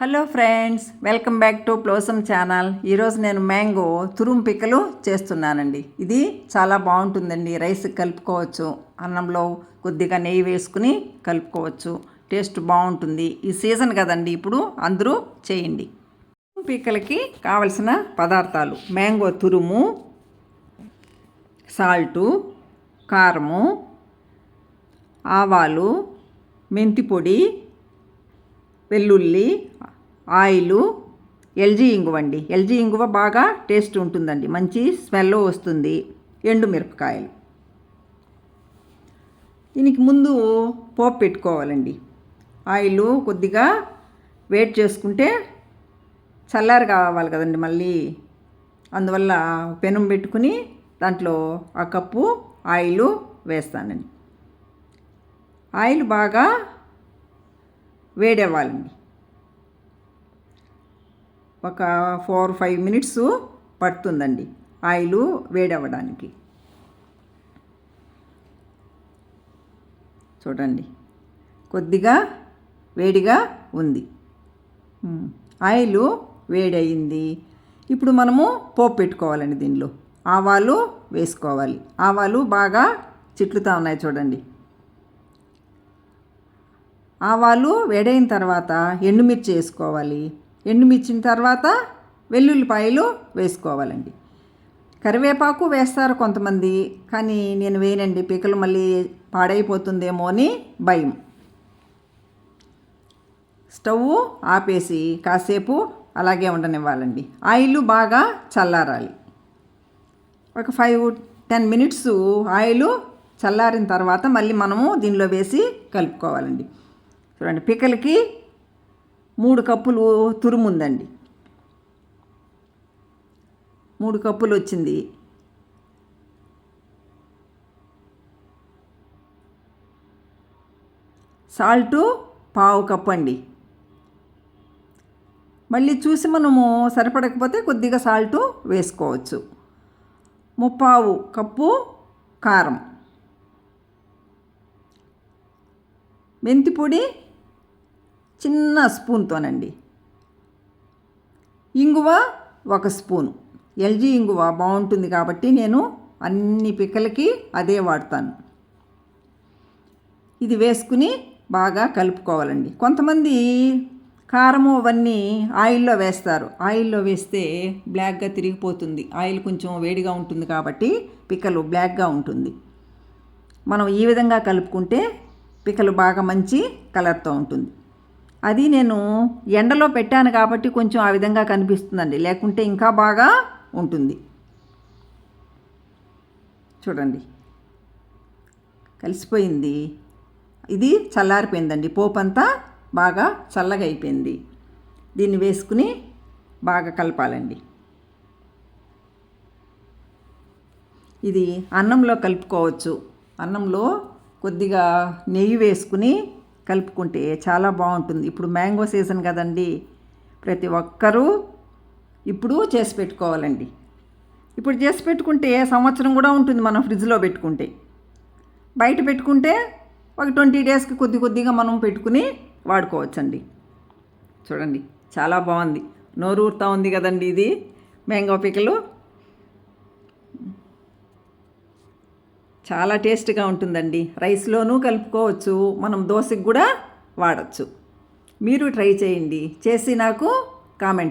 Hello friends welcome back to ప్లోసమ్ channel. ఈరోజు నేను mango తురుము పిక్కలు చేస్తున్నానండి. ఇది చాలా బాగుంటుందండి రైస్ కలుపుకోవచ్చు అన్నంలో కొద్దిగా నెయ్యి వేసుకుని కలుపుకోవచ్చు. టేస్ట్ బాగుంటుంది. ఈ సీజన్ కదండి ఇప్పుడు అందరూ చేయండి. తురుము పిక్కలకి కావలసిన పదార్థాలు మ్యాంగో తురుము సాల్టు కారము ఆవాలు మెంతి పొడి వెల్లుల్లి ఆయిలు ఎల్జీ ఇంగువ అండి. ఎల్జీ ఇంగువ బాగా టేస్ట్ ఉంటుందండి. మంచి స్మెల్ వస్తుంది. ఎండు మిరపకాయలు. దీనికి ముందు పోపు పెట్టుకోవాలండి. ఆయిల్ కొద్దిగా వేట్ చేసుకుంటే చల్లారు కావాలి కదండి మళ్ళీ. అందువల్ల పెనం పెట్టుకుని దాంట్లో ఆ కప్పు ఆయిల్ వేస్తానండి. ఆయిల్ బాగా వేడవ్వాలండి. ఒక ఫోర్ ఫైవ్ మినిట్స్ పడుతుందండి. ఆయిల్ వేడవ్వడానికి. చూడండి. కొద్దిగా వేడిగా ఉంది. ఆయిలు ఆయిల్ వేడయింది. ఇప్పుడు మనము పోపు పెట్టుకోవాలండి దీనిలో. ఆవాలు వేసుకోవాలి. ఆవాలు బాగా చిట్లుతా ఉన్నాయి చూడండి. ఆవాలు వేడైన తర్వాత ఎండుమిర్చి వేసుకోవాలి. ఎండుమిర్చిన తర్వాత వెల్లుల్లిపాయలు వేసుకోవాలండి. కరివేపాకు వేస్తారు కొంతమంది కానీ నేను వేయనండి. పికలు మళ్ళీ పాడైపోతుందేమో అని భయం. స్టవ్ ఆపేసి కాసేపు అలాగే ఉండనివ్వాలండి. ఆయిల్ బాగా చల్లారాలి. ఒక ఫైవ్ టెన్ మినిట్స్ ఆయిల్ చల్లారిన తర్వాత మళ్ళీ మనము దీనిలో వేసి కలుపుకోవాలండి. చూడండి పిక్కలకి మూడు కప్పులు తురుముందండి మూడు కప్పులు వచ్చింది. సాల్టు పావు కప్పు అండి. మళ్ళీ చూసి మనము సరిపడకపోతే కొద్దిగా సాల్టు వేసుకోవచ్చు. ముప్పావు కప్పు కారం. మెంతి పొడి చిన్న స్పూన్తోనండి. ఇంగువ ఒక స్పూను. ఎల్జీ ఇంగువ బాగుంటుంది కాబట్టి నేను అన్ని పిక్కలకి అదే వాడతాను. ఇది వేసుకుని బాగా కలుపుకోవాలండి. కొంతమంది కారము అవన్నీ ఆయిల్లో వేస్తారు. ఆయిల్లో వేస్తే బ్లాక్గా తిరిగిపోతుంది. ఆయిల్ కొంచెం వేడిగా ఉంటుంది కాబట్టి పిక్కలు బ్లాక్గా ఉంటుంది. మనం ఈ విధంగా కలుపుకుంటే పిక్కలు బాగా మంచి కలర్తో ఉంటుంది. అది నేను ఎండలో పెట్టాను కాబట్టి కొంచెం ఆ విధంగా కనిపిస్తుందండి. లేకుంటే ఇంకా బాగా ఉంటుంది. చూడండి. కలిసిపోయింది. ఇది చల్లారిపోయిందండి. పోపు అంతా బాగా చల్లగా అయిపోయింది దీన్ని వేసుకుని బాగా కలపాలండి. ఇది అన్నంలో కలుపుకోవచ్చు. అన్నంలో కొద్దిగా నెయ్యి వేసుకుని కలుపుకుంటే చాలా బాగుంటుంది. ఇప్పుడు మ్యాంగో సీజన్ కదండి. ప్రతి ఒక్కరూ ఇప్పుడు చేసి పెట్టుకోవాలండి. ఇప్పుడు చేసి పెట్టుకుంటే సంవత్సరం కూడా ఉంటుంది మనం ఫ్రిడ్జ్లో పెట్టుకుంటే. బయట పెట్టుకుంటే ఒక ట్వంటీ డేస్కి కొద్ది కొద్దిగా మనం పెట్టుకుని వాడుకోవచ్చండి. చూడండి చాలా బాగుంది. నోరు ఊరుతా ఉంది కదండి ఇది మ్యాంగో పికలు. చాలా టేస్ట్గా ఉంటుందండి. రైస్లోనూ కలుపుకోవచ్చు. మనం దోశకు కూడా వాడచ్చు. మీరు ట్రై చేయండి. చేసి నాకు కామెంట్